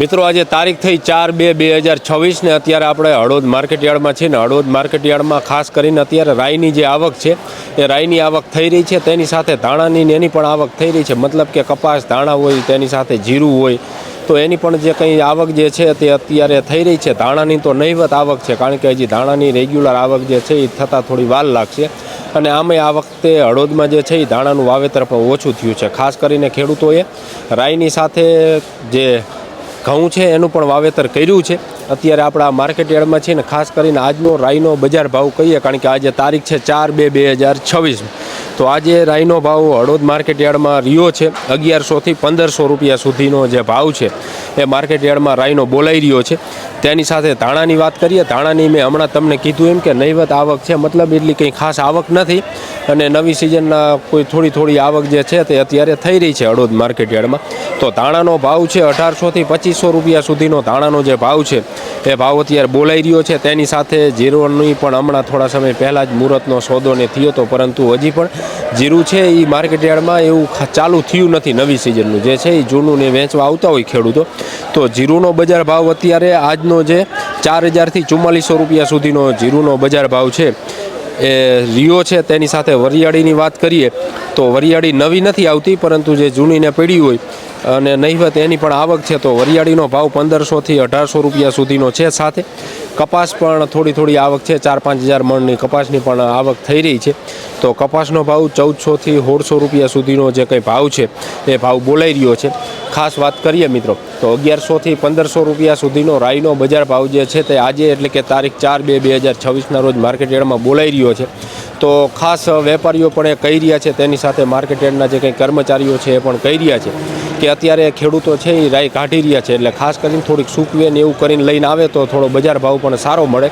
મિત્રો, આજે તારીખ થઈ ચાર બે બે હજાર છવ્વીસને અત્યારે આપણે હળોદ માર્કેટયાર્ડમાં છીએ ને હળોદ માર્કેટયાર્ડમાં ખાસ કરીને અત્યારે રાઈની જે આવક છે, એ રાઈની આવક થઈ રહી છે. તેની સાથે ધાણાની એની પણ આવક થઈ રહી છે. મતલબ કે કપાસ, ધાણા હોય, તેની સાથે જીરું હોય, તો એની પણ જે કંઈ આવક જે છે, તે અત્યારે થઈ રહી છે. ધાણાની તો નહીવત આવક છે, કારણ કે હજી ધાણાની રેગ્યુલર આવક જે છે એ થતાં થોડી વાર લાગશે. અને આમે આ વખતે હળોદમાં જે છે એ ધાણાનું વાવેતર પણ ઓછું થયું છે. ખાસ કરીને ખેડૂતોએ રાઈની સાથે જે ઘઉં છે એનું પણ વાવેતર કર્યું છે. અત્યારે આપણા માર્કેટ યાર્ડમાં છે ને ખાસ કરીને આજનો રાઈનો બજાર ભાવ કહીએ, કારણ કે આજે તારીખ છે ચાર બે બે હજાર છવ્વીસ તો આજે રાઈનો ભાવ હળવદ માર્કેટ યાર્ડમાં રહ્યો છે. અગિયારસોથી પંદરસો રૂપિયા સુધીનો જે ભાવ છે, એ માર્કેટ યાર્ડમાં રાઈનો બોલાઈ રહ્યો છે. તેની સાથે ધાણાની વાત કરીએ, ધાણાની મેં હમણાં તમને કીધું એમ કે નહીવત આવક છે. મતલબ એટલી કંઈ ખાસ આવક નથી અને નવી સિઝનના કોઈ થોડી થોડી આવક જે છે તે અત્યારે થઈ રહી છે હળવદ માર્કેટ યાર્ડમાં. તો ધાણાનો ભાવ છે અઢારસોથી પચીસો રૂપિયા સુધીનો ધાણાનો જે ભાવ છે એ ભાવ અત્યારે બોલાઈ રહ્યો છે. તેની સાથે જીરુની પણ હમણાં થોડા સમય પહેલાં જ મુહૂર્તનો સોદો ને થયો હતો પરંતુ હજી પણ જીરું છે એ માર્કેટયાર્ડમાં એવું ચાલુ થયું નથી નવી સિઝનનું. જે છે એ જૂનું ને વેચવા આવતા હોય ખેડૂતો. તો જીરુનો બજાર ભાવ અત્યારે આજનો જે ચાર હજારથી ચુમ્માલીસો રૂપિયા સુધીનો જીરુનો બજાર ભાવ છે. એ રિયો છે. તેની સાથે વરિયાળીની વાત કરીએ તો વરિયાળી નવી નથી આવતી, પરંતુ જે જૂનીને પડી હોય અને નહીવત એની પણ આવક છે, તો વરિયાળીનો ભાવ પંદરસોથી અઢારસો રૂપિયા સુધીનો છે સાથે. કપાસ પણ થોડી થોડી આવક છે, ચાર પાંચ હજાર મણની કપાસની પણ આવક થઈ રહી છે. તો કપાસનો ભાવ ચૌદસોથી સોળસો રૂપિયા સુધીનો જે કંઈ ભાવ છે, એ ભાવ બોલાઈ રહ્યો છે. ખાસ વાત કરીએ મિત્રો, તો અગિયારસોથી પંદરસો રૂપિયા સુધીનો રાઈનો બજાર ભાવ જે છે, તે આજે એટલે કે તારીખ ચાર બે બે હજાર છવ્વીસના રોજ માર્કેટ યાર્ડમાં બોલાઈ રહ્યો છે. તો ખાસ વેપારીઓ પણ એ કહી રહ્યા છે, તેની સાથે માર્કેટ યાર્ડના જે કંઈ કર્મચારીઓ છે એ પણ કહી રહ્યા છે કે અત્યારે ખેડૂતો છે એ રાઈ કાઢી રહ્યા છે, એટલે ખાસ કરીને થોડીક સૂકવે ને એવું કરીને લઈને આવે તો થોડો બજાર ભાવ પણ સારો મળે.